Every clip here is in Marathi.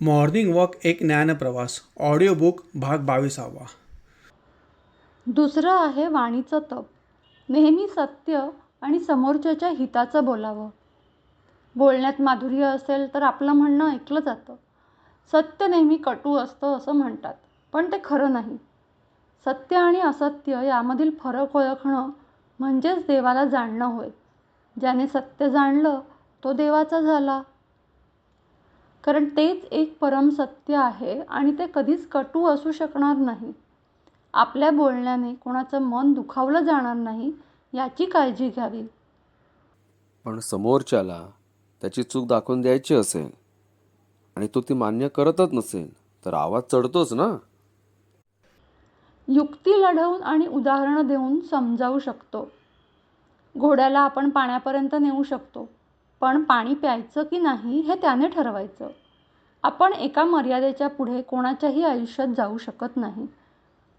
मॉर्निंग वॉक एक ज्ञानप्रवास. ऑडिओ बुक भाग बावीसावा. दुसरं आहे वाणीचं तप. नेहमी सत्य आणि समोरच्याच्या हिताचं बोलावं. बोलण्यात माधुर्य असेल तर आपलं म्हणणं ऐकलं जातं. सत्य नेहमी कटू असतं असं म्हणतात पण ते खरं नाही. सत्य आणि असत्य यामधील फरक ओळखणं म्हणजेच देवाला जाणणं होय. ज्याने सत्य जाणलं तो देवाचा झाला. कारण तेच एक परम सत्य आहे आणि ते कधीच कटू असू शकणार नाही. आपल्या बोलण्याने कोणाचं मन दुखावलं जाणार नाही याची काळजी घ्यावी. पण समोरच्याला त्याची चूक दाखवून द्यायची असेल आणि तो ती मान्य करतच नसेल तर आवाज चढतोच ना? युक्ती लढवून आणि उदाहरणं देऊन समजावू शकतो. घोड्याला आपण पाण्यापर्यंत नेऊ शकतो. पण पाणी प्यायचं की नाही हे त्याने ठरवायचं. आपण एका मर्यादेच्या पुढे कोणाच्याही आयुष्यात जाऊ शकत नाही.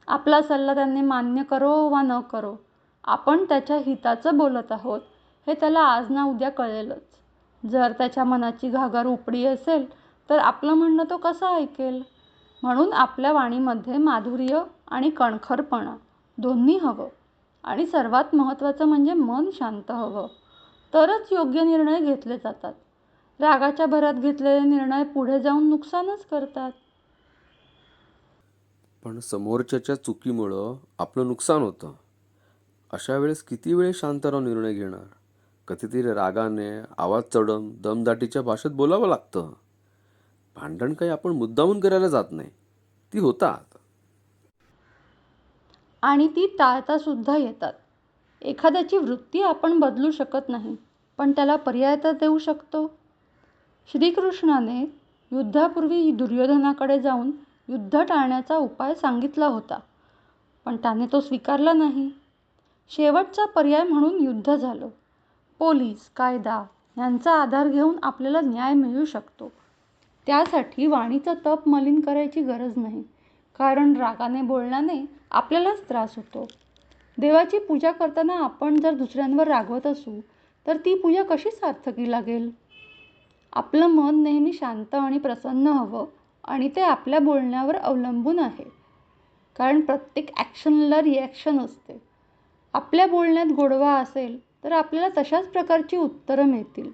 आपला सल्ला त्यांनी मान्य करो वा न करो आपण त्याच्या हिताचं बोलत आहोत हे त्याला आज ना उद्या कळेलच. जर त्याच्या मनाची घागर उपडी असेल तर आपलं म्हणणं तो कसं ऐकेल? म्हणून आपल्या वाणीमध्ये माधुर्य आणि कणखरपणा दोन्ही हवं आणि सर्वात महत्त्वाचं म्हणजे मन शांत हवं. तरच योग्य निर्णय घेतले जातात. रागाच्या भरात घेतलेले निर्णय पुढे जाऊन नुकसानच करतात. पण समोरच्याच्या चुकीमुळं आपलं नुकसान होतं. अशा वेळेस किती वेळ शांत राहून निर्णय घेणार? कधीतरी रागाने आवाज चढून दमदाटीच्या भाषेत बोलावं लागतं. भांडण काही आपण मुद्दामून करायला जात नाही. ती होतात. आणि ती टाळता सुद्धा येतात. एखाद्याची वृत्ती आपण बदलू शकत नाही पण त्याला पर्याय तर देऊ शकतो. श्रीकृष्णाने युद्धापूर्वी दुर्योधनाकडे जाऊन युद्ध टाळण्याचा उपाय सांगितला होता पण त्याने तो स्वीकारला नाही. शेवटचा पर्याय म्हणून युद्ध झालं. पोलीस कायदा यांचा आधार घेऊन आपल्याला न्याय मिळू शकतो. त्यासाठी वाणीचं तप मलिन करायची गरज नाही कारण रागाने बोलण्याने आपल्यालाच त्रास होतो. देवाची पूजा करताना आपण जर दुसऱ्यांवर रागवत असू तर ती पूजा कशी सार्थकी लागेल? आपलं मन नेहमी शांत आणि प्रसन्न हवं आणि ते आपल्या बोलण्यावर अवलंबून आहे. कारण प्रत्येक ॲक्शनला रिॲक्शन असते. आपल्या बोलण्यात गोडवा असेल तर आपल्याला तशाच प्रकारची उत्तरं मिळतील.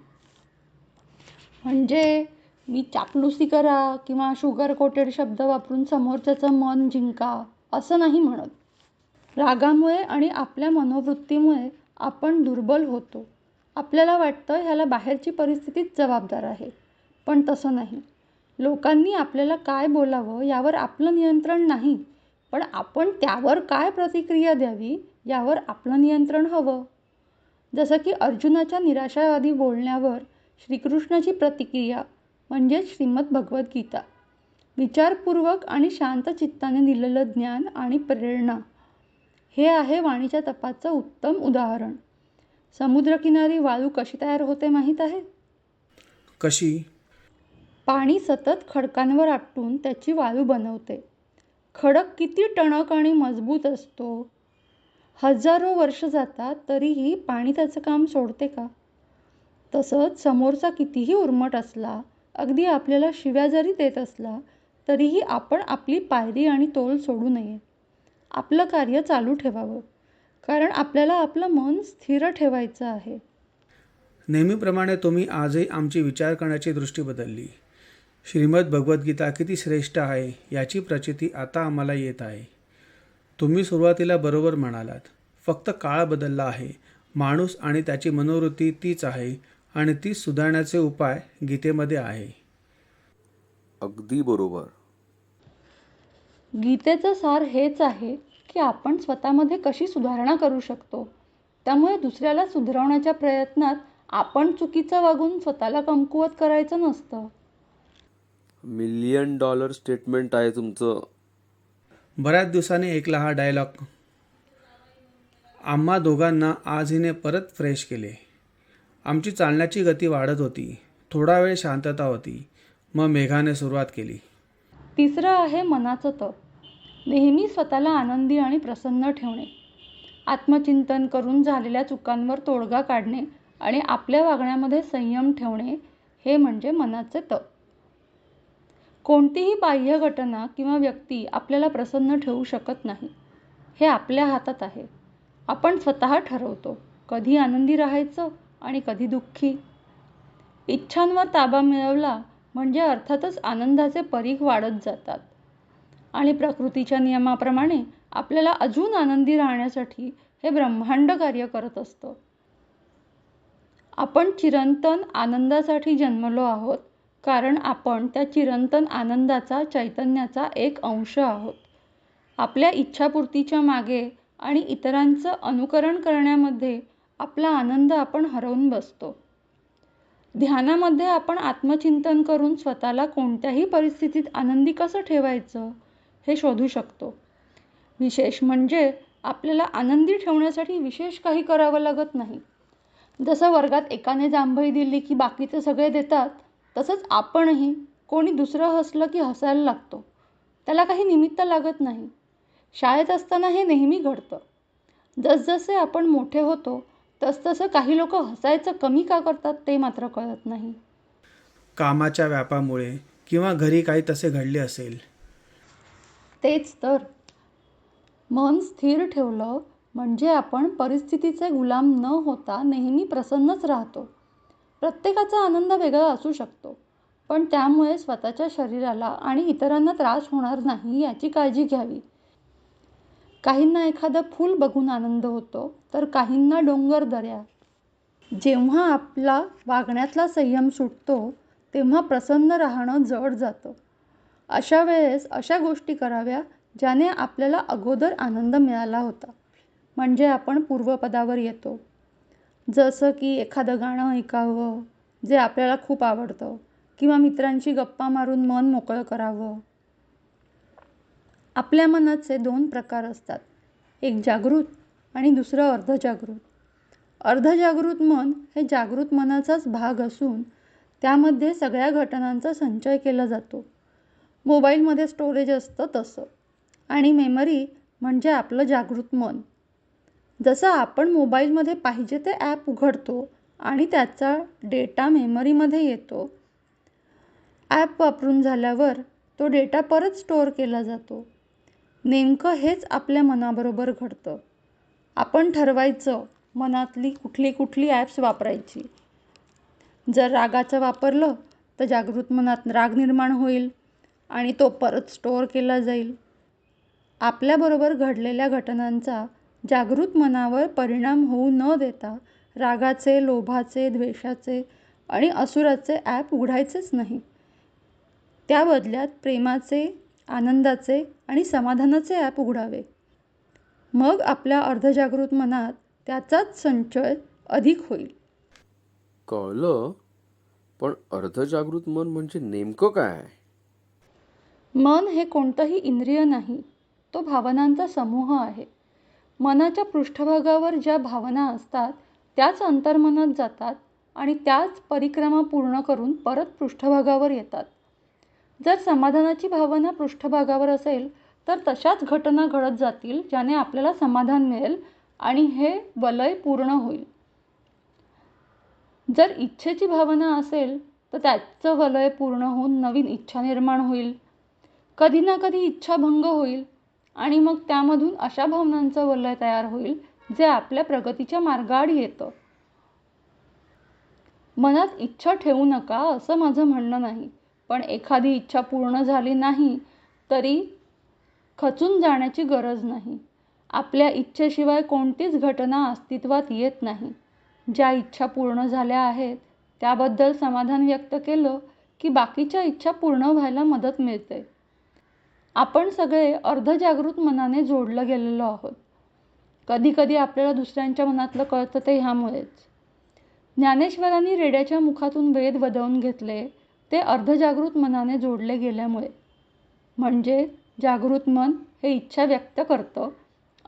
म्हणजे मी चापलुसी करा किंवा शुगर कोटेड शब्द वापरून समोरच्याचं मन जिंका असं नाही म्हणत. रागामुळे आणि आपल्या मनोवृत्तीमुळे आपण दुर्बल होतो. आपल्याला वाटतं ह्याला बाहेरची परिस्थितीच जबाबदार आहे. पण तसं नाही. लोकांनी आपल्याला काय बोलावं यावर आपलं नियंत्रण नाही. पण आपण त्यावर काय प्रतिक्रिया द्यावी यावर आपलं नियंत्रण हवं. जसं की अर्जुनाच्या निराशावादी बोलण्यावर श्रीकृष्णाची प्रतिक्रिया म्हणजेच श्रीमद भगवद्गीता. विचारपूर्वक आणि शांत चित्ताने दिलेलं ज्ञान आणि प्रेरणा हे आहे वाणीच्या तपाचं उत्तम उदाहरण. समुद्रकिनारी वाळू कशी तयार होते माहीत आहे? कशी? पाणी सतत खडकांवर आपटून त्याची वाळू बनवते. खडक किती टणक आणि मजबूत असतो? हजारो वर्ष जातात तरीही पाणी त्याचं काम सोडते का? तसंच समोरचा कितीही उर्मट असला अगदी आपल्याला शिव्या जरी देत असला तरीही आपण आपली पायरी आणि तोल सोडू नये. आपलं कार्य चालू ठेवावं. कारण आपल्याला आपलं मन स्थिर ठेवायचं आहे. नेहमीप्रमाणे तुम्ही आजही आमची विचार करण्याची दृष्टी बदलली. श्रीमद भगवद्गीता किती श्रेष्ठ आहे याची प्रचिती आता आम्हाला येत आहे. तुम्ही सुरुवातीला बरोबर म्हणालात फक्त काळ बदलला आहे. माणूस आणि त्याची मनोवृत्ती तीच आहे आणि ती सुधारण्याचे उपाय गीतेमध्ये आहे. अगदी बरोबर. गीतेचं सार हेच आहे की आपण स्वतःमध्ये कशी सुधारणा करू शकतो. त्यामुळे दुसऱ्याला सुधारवण्याच्या प्रयत्नात आपण चुकीचं वागून स्वतःला कमकुवत करायचं नसतं. मिलियन डॉलर स्टेटमेंट आहे तुमचं. बऱ्याच दिवसांनी ऐकला हा डायलॉग. आम्हा दोघांना आज हिने परत फ्रेश केले. आमची चालण्याची गती वाढत होती. थोडा वेळ शांतता होती. मग मेघाने सुरुवात केली. तिसरं आहे मनाचं तप. नेहमी स्वतःला आनंदी आणि प्रसन्न ठेवणे. आत्मचिंतन करून झालेल्या चुकांवर तोडगा काढणे आणि आपल्या वागण्यामध्ये संयम ठेवणे हे म्हणजे मनाचे तप. कोणतीही बाह्य घटना किंवा व्यक्ती आपल्याला प्रसन्न ठेवू शकत नाही. हे आपल्या हातात आहे. आपण स्वतः ठरवतो कधी आनंदी राहायचं आणि कधी दुःखी. इच्छांवर ताबा मिळवला म्हणजे अर्थातच आनंदाचे परीख वाढत जातात. आणि प्रकृतीच्या नियमाप्रमाणे आपल्याला अजून आनंदी राहण्यासाठी हे ब्रह्मांड कार्य करत असतं. आपण चिरंतन आनंदासाठी जन्मलो आहोत कारण आपण त्या चिरंतन आनंदाचा चैतन्याचा एक अंश आहोत. आपल्या इच्छापूर्तीच्या मागे आणि इतरांचं अनुकरण करण्यामध्ये आपला आनंद आपण हरवून बसतो. ध्यानामध्ये आपण आत्मचिंतन करून स्वतःला कोणत्याही परिस्थितीत आनंदी कसं ठेवायचं हे शोधू शकतो. विशेष म्हणजे आपल्याला आनंदी ठेवण्यासाठी विशेष काही करावं लागत नाही. जसं वर्गात एकाने जांभई दिली की बाकीचे सगळे देतात तसंच आपणही कोणी दुसरं हसलं की हसायला लागतो. त्याला काही निमित्त लागत नाही. शाळेत असताना हे नेहमी घडतं. जसजसे आपण मोठे होतो तसतसं काही लोक हसायचं कमी का करतात ते मात्र कळत नाही. कामाच्या व्यापामुळे किंवा घरी काही तसे घडले असेल. तेच तर. मन स्थिर ठेवलं म्हणजे आपण परिस्थितीचे गुलाम न होता नेहमी प्रसन्नच राहतो. प्रत्येकाचा आनंद वेगळा असू शकतो पण त्यामुळे स्वतःच्या शरीराला आणि इतरांना त्रास होणार नाही याची काळजी घ्यावी. काहींना एखादं फूल बघून आनंद होतो तर काहींना डोंगर दऱ्या. जेव्हा आपला वागण्यातला संयम सुटतो तेव्हा प्रसन्न राहणं जड जातं. अशा वेळेस अशा गोष्टी कराव्या ज्याने आपल्याला अगोदर आनंद मिळाला होता. म्हणजे आपण पूर्वपदावर येतो. जसं की एखादं गाणं ऐकावं जे आपल्याला खूप आवडतं किंवा मित्रांशी गप्पा मारून मन मोकळं करावं. आपल्या मनाचे दोन प्रकार असतात. एक जागृत आणि दुसरं अर्धजागृत. अर्धजागृत मन हे जागृत मनाचाच भाग असून त्यामध्ये सगळ्या घटनांचा संचय केला जातो. मोबाईलमध्ये स्टोरेज असतं तसं. आणि मेमरी म्हणजे आपलं जागृत मन. जसं आपण मोबाईलमध्ये पाहिजे ते ॲप उघडतो आणि त्याचा डेटा मेमरीमध्ये येतो ॲप वापरून झाल्यावर तो डेटा परत स्टोअर केला जातो. नेमकं हेच आपल्या मनाबरोबर घडतं. आपण ठरवायचं मनातली कुठली कुठली ॲप्स वापरायची. जर रागाचं वापरलं तर जागृत मनात राग निर्माण होईल आणि तो परत स्टोअर केला जाईल. आपल्याबरोबर घडलेल्या घटनांचा जागृत मनावर परिणाम होऊ न देता रागाचे लोभाचे द्वेषाचे आणि असुराचे ॲप उघडायचेच नाही. त्या बदल्यात प्रेमाचे आनंदाचे आणि समाधानाचे ॲप उघडावे. मग आपल्या अर्धजागृत मनात त्याचाच संचय अधिक होईल. कळलं? पण अर्धजागृत मन म्हणजे नेमकं काय? मन हे कोणतंही इंद्रिय नाही तो भावनांचा समूह आहे. मनाच्या पृष्ठभागावर ज्या भावना असतात त्याच अंतर्मनात जातात आणि त्याच परिक्रमा पूर्ण करून परत पृष्ठभागावर येतात. जर समाधानाची भावना पृष्ठभागावर असेल तर तशाच घटना घडत जातील ज्याने आपल्याला समाधान मिळेल आणि हे वलय पूर्ण होईल. जर इच्छेची भावना असेल तर त्याचं वलय पूर्ण होऊन नवीन इच्छा निर्माण होईल. कधी ना कधी इच्छा भंग होईल आणि मग त्यामधून अशा भावनांचं वलय तयार होईल जे आपल्या प्रगतीच्या मार्गाआड येतं. मनात इच्छा ठेवू नका असं माझं म्हणणं नाही. पण एखादी इच्छा पूर्ण झाली नाही तरी खचून जाण्याची गरज नाही. आपल्या इच्छेशिवाय कोणतीच घटना अस्तित्वात येत नाही. ज्या इच्छा पूर्ण झाल्या आहेत त्याबद्दल समाधान व्यक्त केलं की बाकीच्या इच्छा पूर्ण व्हायला मदत मिळते. आपण सगळे अर्धजागृत मनाने जोडलं गेलेलो आहोत. कधीकधी आपल्याला दुसऱ्यांच्या मनातलं कळतं ते ह्यामुळेच. ज्ञानेश्वरांनी रेड्याच्या मुखातून वेद वदवून घेतले ते अर्धजागृत मनाने जोडले गेल्यामुळे. म्हणजे जागृत मन हे इच्छा व्यक्त करतं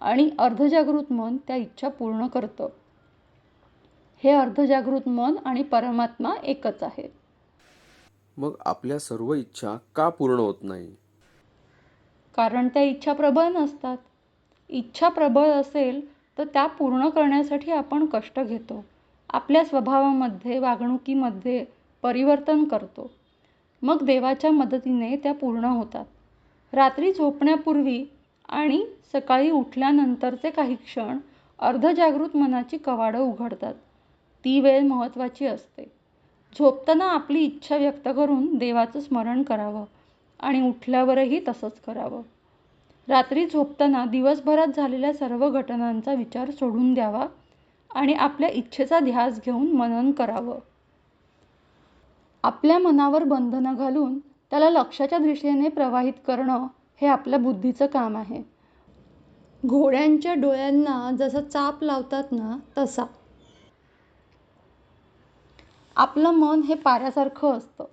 आणि अर्धजागृत मन त्या इच्छा पूर्ण करतं. हे अर्धजागृत मन आणि परमात्मा एकच आहे. मग आपल्या सर्व इच्छा का पूर्ण होत नाही? कारण त्या इच्छा प्रबळ नसतात. इच्छा प्रबळ असेल तर त्या पूर्ण करण्यासाठी आपण कष्ट घेतो. आपल्या स्वभावामध्ये वागणुकीमध्ये परिवर्तन करतो. मग देवाच्या मदतीने त्या पूर्ण होतात. रात्री झोपण्यापूर्वी आणि सकाळी उठल्यानंतरचे काही क्षण अर्धजागृत मनाची कवाडं उघडतात. ती वेळ महत्त्वाची असते. झोपताना आपली इच्छा व्यक्त करून देवाचं स्मरण करावं आणि उठल्यावरही तसंच करावं. रात्री झोपताना दिवसभरात झालेल्या सर्व घटनांचा विचार सोडून द्यावा आणि आपल्या इच्छेचा ध्यास घेऊन मनन करावं. आपल्या मनावर बंधनं घालून त्याला लक्षाच्या दिशेने प्रवाहित करणं हे आपल्या बुद्धीचं काम आहे. घोड्यांच्या डोळ्यांना जसं चाप लावतात ना तसा. आपलं मन हे पाऱ्यासारखं असतं.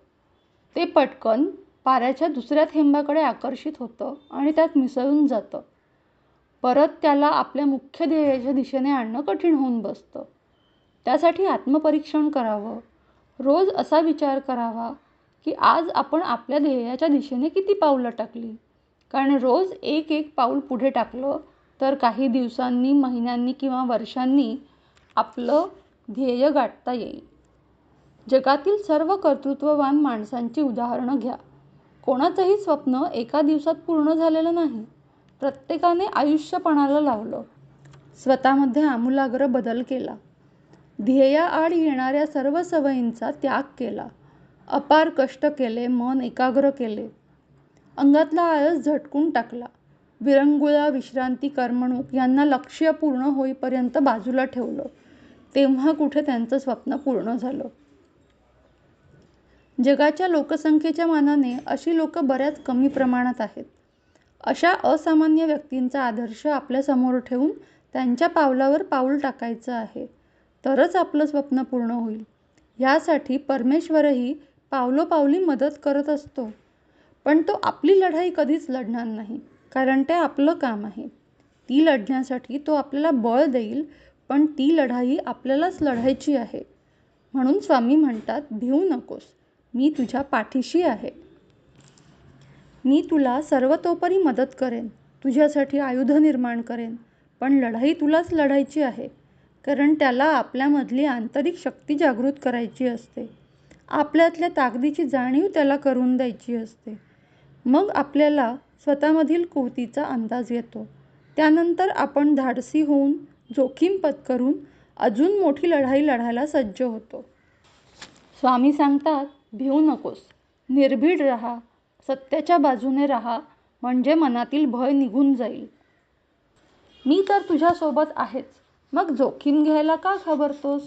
ते पटकन पाऱ्याच्या दुसऱ्या थेंबाकडे आकर्षित होतं आणि त्यात मिसळून जातं. परत त्याला आपल्या मुख्य ध्येयाच्या दिशेने आणणं कठीण होऊन बसतं. त्यासाठी आत्मपरीक्षण करावं. रोज असा विचार करावा की आज आपण आपल्या ध्येयाच्या दिशेने किती पावलं टाकली? कारण रोज एक एक पाऊल पुढे टाकलं तर काही दिवसांनी महिन्यांनी किंवा वर्षांनी आपलं ध्येय गाठता येईल. जगातील सर्व कर्तृत्ववान माणसांची उदाहरणं घ्या. कोणाचंही स्वप्न एका दिवसात पूर्ण झालेलं नाही. प्रत्येकाने आयुष्यपणाला लावलं. स्वतःमध्ये आमूलाग्र बदल केला. ध्येयाआड येणाऱ्या सर्व सवयींचा त्याग केला. अपार कष्ट केले मन एकाग्र केले. अंगातला आळस झटकून टाकला. विरंगुळा विश्रांती करमणूक यांना लक्ष्य पूर्ण होईपर्यंत बाजूला ठेवलं. तेव्हा कुठे त्यांचं स्वप्न पूर्ण झालं? जगाच्या लोकसंख्येच्या मानाने अशी लोक बऱ्याच कमी प्रमाणात आहेत. अशा असामान्य व्यक्तींचा आदर्श आपल्यासमोर ठेवून त्यांच्या पावलावर पाऊल टाकायचं आहे. तरच आपलं स्वप्न पूर्ण होईल. यासाठी परमेश्वरही पावलोपावली मदत करत असतो. पण तो आपली लढाई कधीच लढणार नाही कारण ते आपलं काम आहे. ती लढण्यासाठी तो आपल्याला बळ देईल पण ती लढाई आपल्यालाच लढायची आहे. म्हणून स्वामी म्हणतात भिवू नकोस मी तुझ्या पाठीशी आहे. मी तुला सर्वतोपरी मदत करेन तुझ्यासाठी आयुध निर्माण करेन पण लढाई तुलाच लढायची आहे. कारण त्याला आपल्यामधली आंतरिक शक्ती जागृत करायची असते. आपल्यातल्या ताकदीची जाणीव त्याला करून द्यायची असते. मग आपल्याला स्वतःमधील कुवतीचा अंदाज येतो. त्यानंतर आपण धाडसी होऊन जोखीम पत्करून अजून मोठी लढाई लढायला सज्ज होतो. स्वामी सांगतात भिवू नकोस. निर्भीड राहा. सत्याच्या बाजूने राहा. म्हणजे मनातील भय निघून जाईल. मी तर तुझ्यासोबत आहेच. मग जोखीम घ्यायला का घाबरतोस?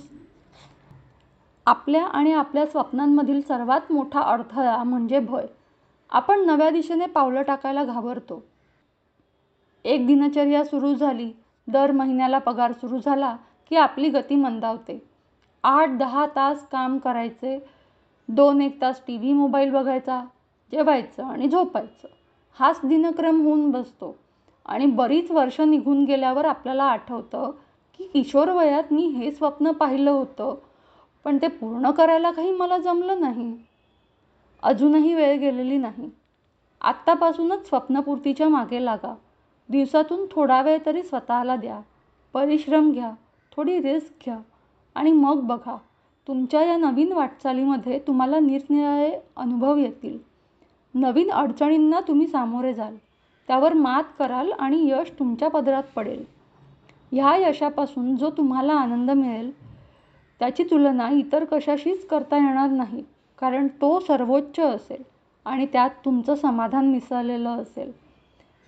आपल्या आणि आपल्या स्वप्नांमधील सर्वात मोठा अडथळा म्हणजे भय. आपण नव्या दिशेने पावलं टाकायला घाबरतो. एक दिनचर्या सुरू झाली. दर महिन्याला पगार सुरू झाला की आपली गती मंदावते. आठ दहा तास काम करायचे. दोन एक तास टी व्ही मोबाईल बघायचा. जेवायचं आणि झोपायचं. हाच दिनक्रम होऊन बसतो. आणि बरीच वर्ष निघून गेल्यावर आपल्याला आठवतं की किशोर वयात मी हे स्वप्न पाहिलं होतं पण ते पूर्ण करायला काही मला जमलं नाही. अजूनही वेळ गेलेली नाही. आत्तापासूनच स्वप्नपूर्तीच्या मागे लागा. दिवसातून थोडा वेळ तरी स्वतःला द्या. परिश्रम घ्या थोडी रिस्क घ्या आणि मग बघा तुमच्या या नवीन वाटचालीमध्ये तुम्हाला निरनिराळे अनुभव येतील. नवीन अडचणींना तुम्ही सामोरे जाल. त्यावर मात कराल आणि यश तुमच्या पदरात पडेल. ह्या यशापासून जो तुम्हाला आनंद मिळेल त्याची तुलना इतर कशाशीच करता येणार नाही कारण तो सर्वोच्च असेल आणि त्यात तुमचं समाधान मिसळलेलं असेल.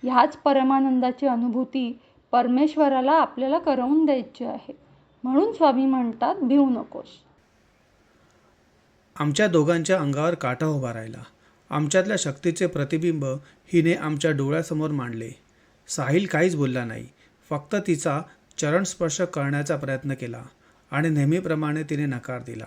ह्याच परमानंदाची अनुभूती परमेश्वराला आपल्याला करवून द्यायची आहे. म्हणून स्वामी म्हणतात भिवू नकोस. आमच्या दोघांच्या अंगावर काटा उभा राहिला. आमच्यातल्या शक्तीचे प्रतिबिंब हिने आमच्या डोळ्यासमोर मांडले. साहिल काहीच बोलला नाही. फक्त तिचा चरणस्पर्श करण्याचा प्रयत्न केला आणि नेहमीप्रमाणे तिने नकार दिला.